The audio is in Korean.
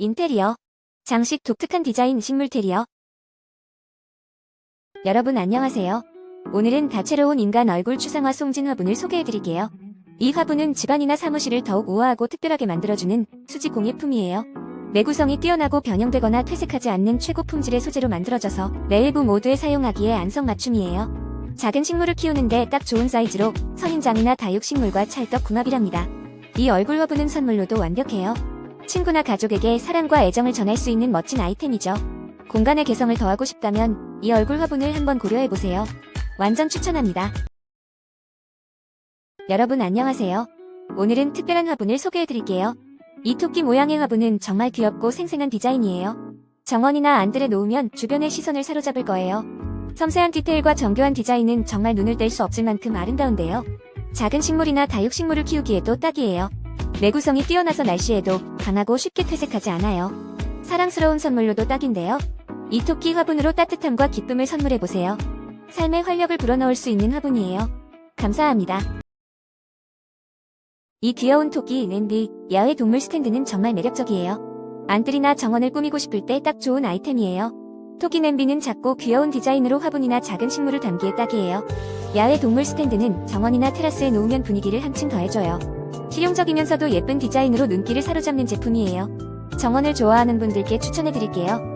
인테리어, 장식 독특한 디자인 식물 테리어. 여러분 안녕하세요. 오늘은 다채로운 인간 얼굴 추상화 송진 화분을 소개해드릴게요. 이 화분은 집안이나 사무실을 더욱 우아하고 특별하게 만들어주는 수직 공예품이에요. 내구성이 뛰어나고 변형되거나 퇴색하지 않는 최고 품질의 소재로 만들어져서 내일부 모두에 사용하기에 안성맞춤이에요. 작은 식물을 키우는데 딱 좋은 사이즈로 선인장이나 다육식물과 찰떡궁합이랍니다. 이 얼굴 화분은 선물로도 완벽해요. 친구나 가족에게 사랑과 애정을 전할 수 있는 멋진 아이템이죠. 공간의 개성을 더하고 싶다면 이 얼굴 화분을 한번 고려해보세요. 완전 추천합니다. 여러분 안녕하세요. 오늘은 특별한 화분을 소개해드릴게요. 이 토끼 모양의 화분은 정말 귀엽고 생생한 디자인이에요. 정원이나 안들에 놓으면 주변의 시선을 사로잡을 거예요. 섬세한 디테일과 정교한 디자인은 정말 눈을 뗄 수 없을 만큼 아름다운데요. 작은 식물이나 다육식물을 키우기에도 딱이에요. 내구성이 뛰어나서 날씨에도 강하고 쉽게 퇴색하지 않아요. 사랑스러운 선물로도 딱인데요. 이 토끼 화분으로 따뜻함과 기쁨을 선물해보세요. 삶의 활력을 불어넣을 수 있는 화분이에요. 감사합니다. 이 귀여운 토끼 랜비 야외 동물 스탠드는 정말 매력적이에요. 안뜰이나 정원을 꾸미고 싶을 때 딱 좋은 아이템이에요. 토끼 냄비는 작고 귀여운 디자인으로 화분이나 작은 식물을 담기에 딱이에요. 야외 동물 스탠드는 정원이나 테라스에 놓으면 분위기를 한층 더해줘요. 실용적이면서도 예쁜 디자인으로 눈길을 사로잡는 제품이에요. 정원을 좋아하는 분들께 추천해드릴게요.